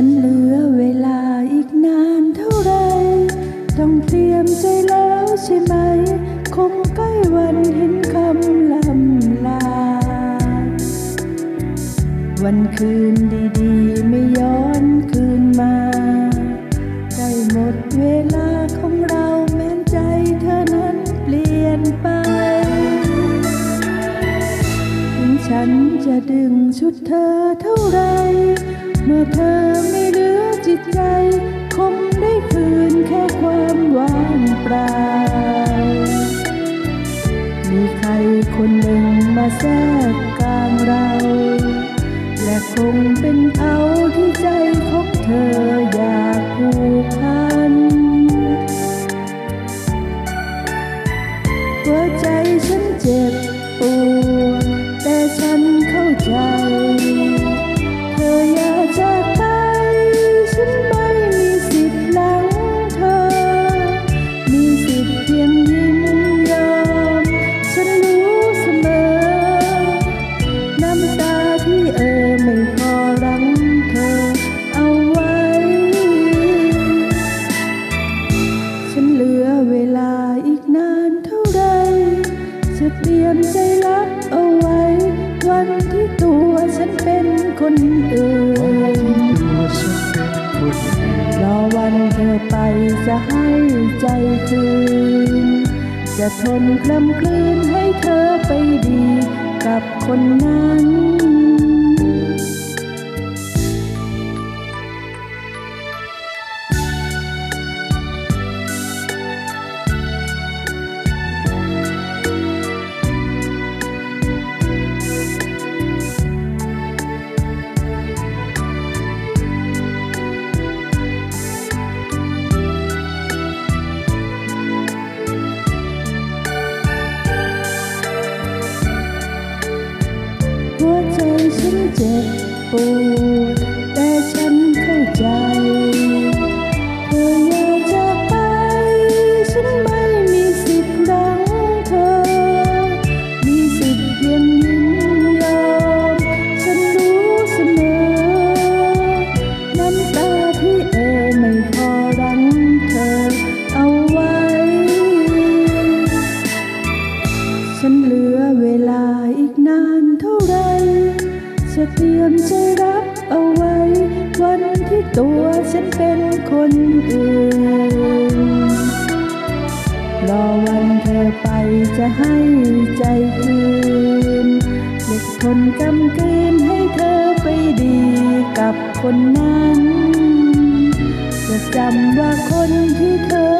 ฉันเหลือเวลาอีกนานเท่าไร ต้องเตรียมใจแล้วใช่ไหม คงใกล้วันเห็นคำลำลา วันคืนดีๆ ไม่ย้อนคืนมาได้หมดเวลาของเราแม้นใจเธอนั้นเปลี่ยนไป ถึงฉันจะดึงชุดเธอเท่าไร เมื่อเธอไม่เหลือจิตใจ คงได้คืนแค่ความว่างเปล่า มีใครคนหนึ่งมาแทรก เวลาอีกนานเท่าไร จะเตรียมใจรับเอาไว้ วันที่ตัวฉันเป็นคนอื่นตัวฉันเป็นคนอื่นรอวันเธอไปจะให้ใจคืน จะทนคลำคลื่นให้เธอไปดี กับคนนั้น ฉันเหลือเวลาอีกนานเท่าไร จะเตรียมใจรับเอาไว้ วันที่ตัวฉันเป็นคนอื่น รอวันเธอไปจะให้ใจคืนเด็กทนกำกืนให้เธอไปดีกับคนนั้น จะจำว่าคนที่เธอ